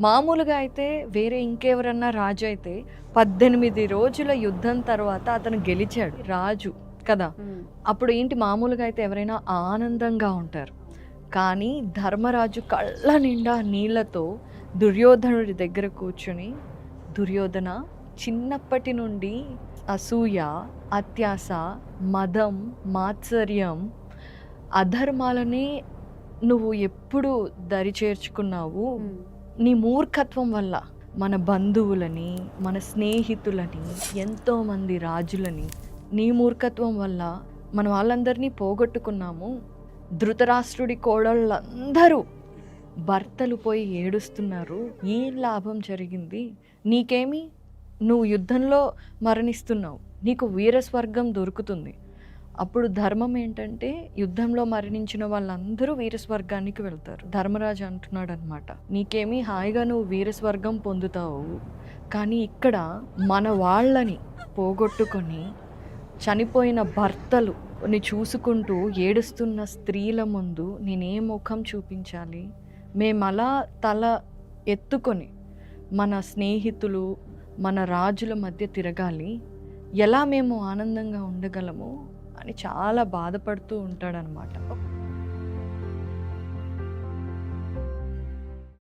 మామూలుగా అయితే వేరే ఇంకెవరన్నా రాజు అయితే పద్దెనిమిది రోజుల యుద్ధం తర్వాత అతను గెలిచాడు రాజు కదా? అప్పుడు ఏంటి మామూలుగా అయితే ఎవరైనా ఆనందంగా ఉంటారు. కానీ ధర్మరాజు కళ్ళ నిండా నీళ్ళతో దుర్యోధనుడి దగ్గర కూర్చుని దుర్యోధన చిన్నప్పటి నుండి అసూయ అత్యాస మదం మాత్సర్యం అధర్మాలని నువ్వు ఎప్పుడు దరి చేర్చుకున్నావు? నీ మూర్ఖత్వం వల్ల మన బంధువులని మన స్నేహితులని ఎంతోమంది రాజులని నీ మూర్ఖత్వం వల్ల మన వాళ్ళందరినీ పోగొట్టుకున్నాము. ధృతరాష్ట్రుడి కోడళ్ళందరూ భర్తలు పోయి ఏడుస్తున్నారు. ఏం లాభం జరిగింది? నీకేమి? నువ్వు యుద్ధంలో మరణిస్తున్నావు. నీకు వీరస్వర్గం దొరుకుతుంది. అప్పుడు ధర్మం ఏంటంటే యుద్ధంలో మరణించిన వాళ్ళందరూ వీరస్వర్గానికి వెళ్తారు. ధర్మరాజు అంటున్నాడు అనమాట నీకేమీ హాయిగా నువ్వు వీరస్వర్గం పొందుతావు. కానీ ఇక్కడ మన వాళ్ళని పోగొట్టుకొని చనిపోయిన భర్తలు ని చూసుకుంటూ ఏడుస్తున్న స్త్రీల ముందు నేనే ముఖం చూపించాలి. మేము అలా తల ఎత్తుకొని మన స్నేహితులు మన రాజుల మధ్య తిరగాలి. ఎలా మేము ఆనందంగా ఉండగలము? అని చాలా బాధపడుతూ ఉంటాడనమాట.